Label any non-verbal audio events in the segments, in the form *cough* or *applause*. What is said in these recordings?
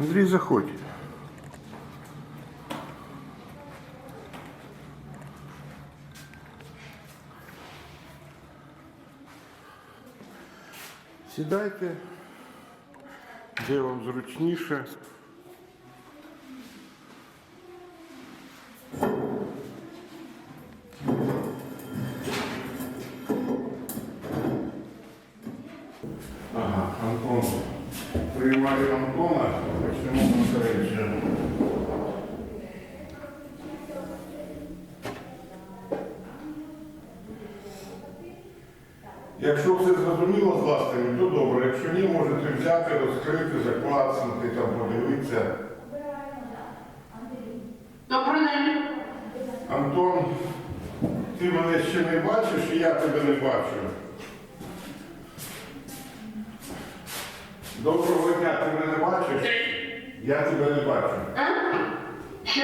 Андрій, заходь. Сідайте, де вам зручніше. Антона, почнемо конференцію. Якщо все зрозуміло з власними, то добре. Якщо ні, можете взяти, розкрити, заклацнути, там подивитися. Добрий день. Антон, ти мене ще не бачиш, і я тебе не бачу. Доброго дня, ти мене бачиш? Я тебе не бачу. Що?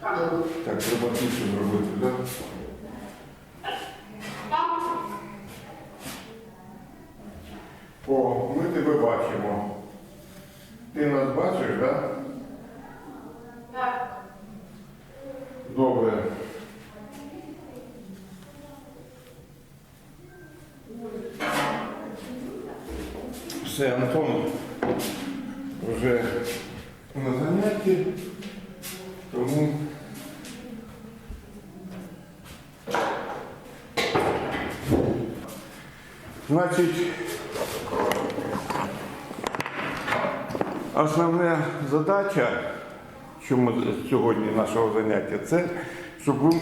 Так, треба тише робити, так? О, ми тебе бачимо. Ти нас бачиш? Так. Добре. Все, Антон вже на занятті, тому значить основна задача чому сьогодні нашого заняття, це щоб ви е,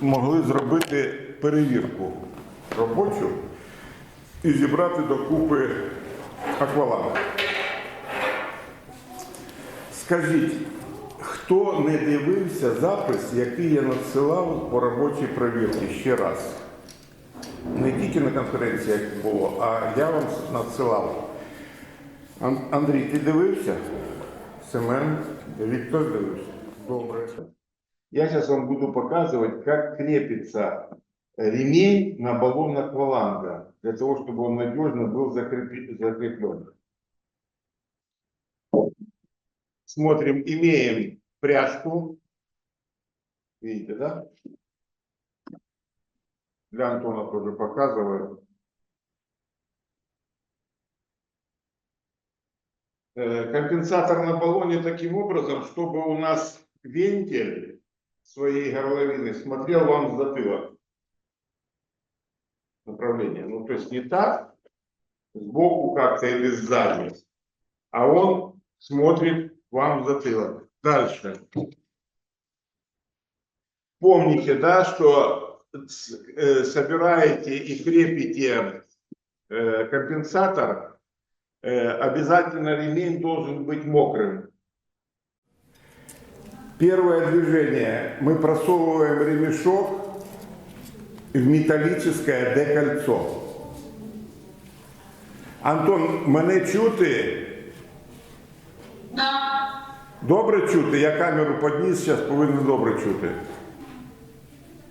могли зробити перевірку робочу і зібрати докупи акваланг. Скажіть, хто не дивився запис, який я надсилав по робочій перевірці ще раз? Не тільки на конференції, як було, а я вам надсилав. Ан- Андрій, ти дивився? Семен, Віктор дивився. Добре. Я сейчас вам буду показывать, как крепится ремень на баллон акваланга, для того, чтобы он надежно был закрепи- закреплен. Смотрим, имеем пряжку. Видите, да? Для Антона тоже показываю. Э, компенсатор на баллоне таким образом, чтобы у нас вентиль своей горловины смотрел вам в затылок. Направление. Ну, то есть не так, сбоку как-то или сзади, а он смотрит вам в затылок. Дальше. Помните, да, что собираете и крепите э, компенсатор Э, обязательно ремень должен быть мокрым. Первое движение. Мы просовываем ремешок в металлическое декольцо. Антон, мене чути? Да. Добре чути? Я камеру підніс, зараз повинен добре чути.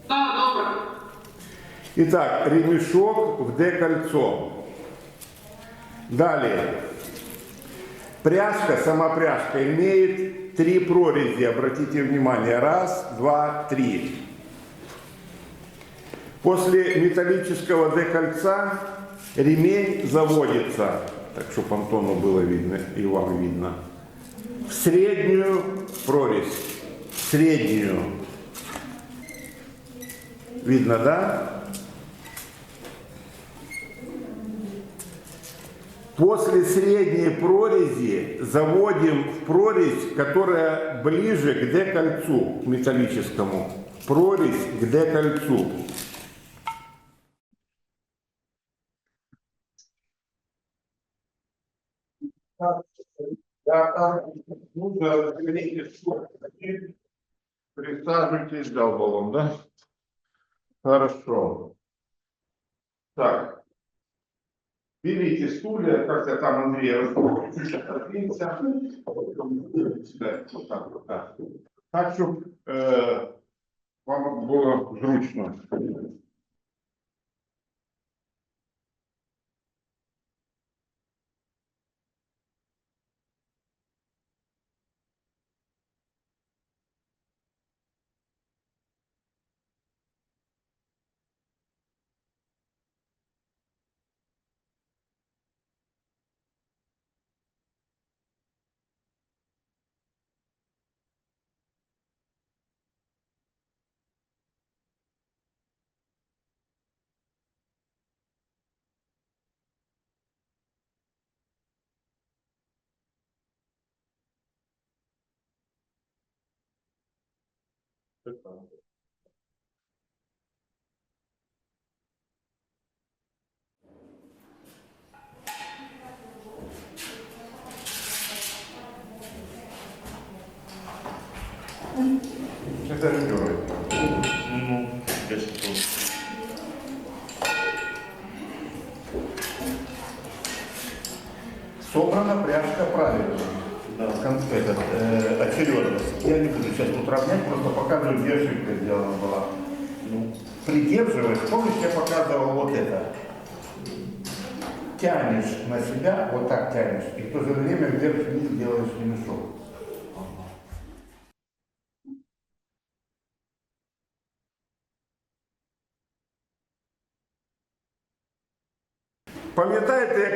Да, добре. Итак, ремешок в декольцо. Далее. Пряжка, сама пряжка имеет три прорези. Обратите внимание. Раз, два, три. После металлического декольца ремень заводится, так чтобы Антону было видно и вам видно, в среднюю прорезь. В среднюю. Видно, да? После средней прорези заводим в прорезь, которая ближе к декольцу к металлическому. Прорезь к декольцу. Присаживайтесь, дал баллон, да? Хорошо. Так. Берите стулья, как-то там Андрей чуть отодвинься. Да, вот так, вот так. Так, щоб е, вам було зручно. Это ребенок. Ну, десь тут. Собрана пряжка правильно. Да. Кон- Этот, э, очередность. Я не буду сейчас тут просто показываю, где ошибка сделана была. Ну, Придерживаешь, помнишь, я показывал вот это? Тянешь на себя, вот так тянешь, и в то же время вверх-вниз делаешь ремешок.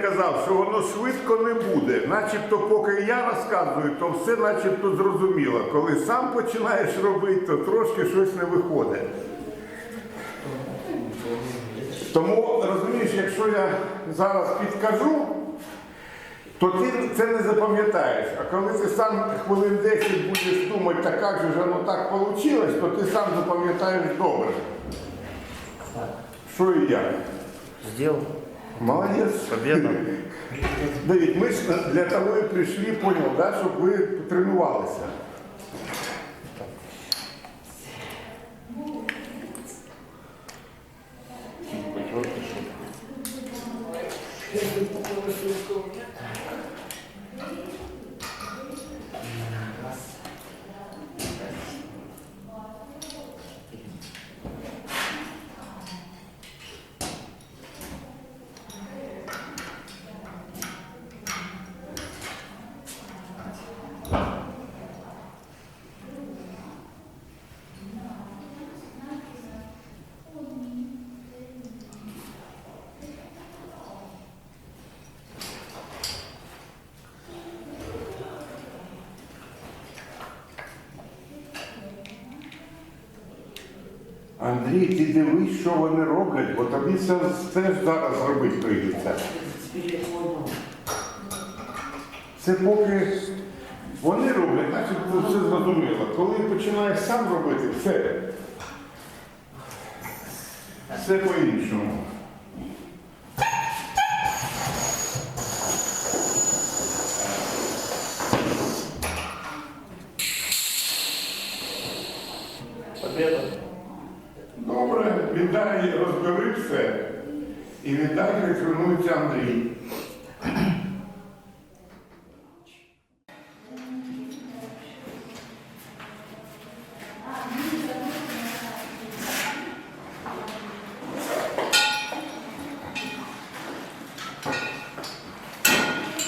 Казав, що воно швидко не буде. Начебто, поки я розказую, то все начебто зрозуміло. Коли сам починаєш робити, то трошки щось не виходить. Тому розумієш, якщо я зараз підкажу, то ти це не запам'ятаєш. А коли ти сам хвилин 10 будеш думати, так як же воно так вийшло, то ти сам запам'ятаєш добре. Що і як. сделал. Молодец. Победа. *laughs* Да ведь мы для того и пришли, понял, да, чтобы вы потренувались. Андрій, ти дивись, що вони роблять, бо тобі це теж зараз робити прийдеться. Це поки вони роблять, значить все зрозуміло. Коли починаєш сам робити, все. Все по-іншому. Андрій.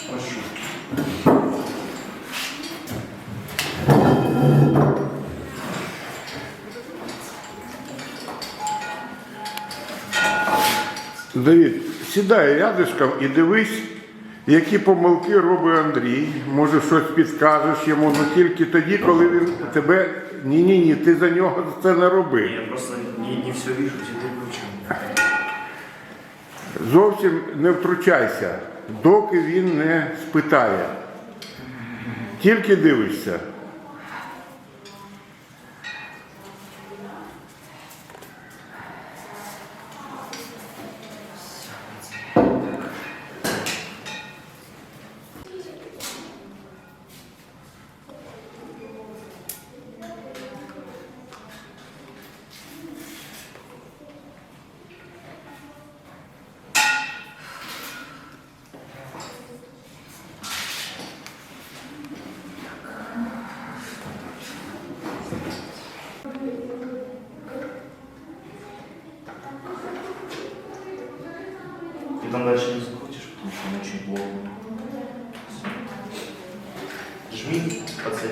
Прошу. Сідай рядишком і дивись, які помилки робить Андрій. Може, щось підскажеш йому, але тільки тоді, коли він тебе. Ні, ні, ти за нього це не роби. Я просто не, не все вижу, тебе включу. Зовсім не втручайся, доки він не спитає. Тільки дивишся. закрутишь, потому что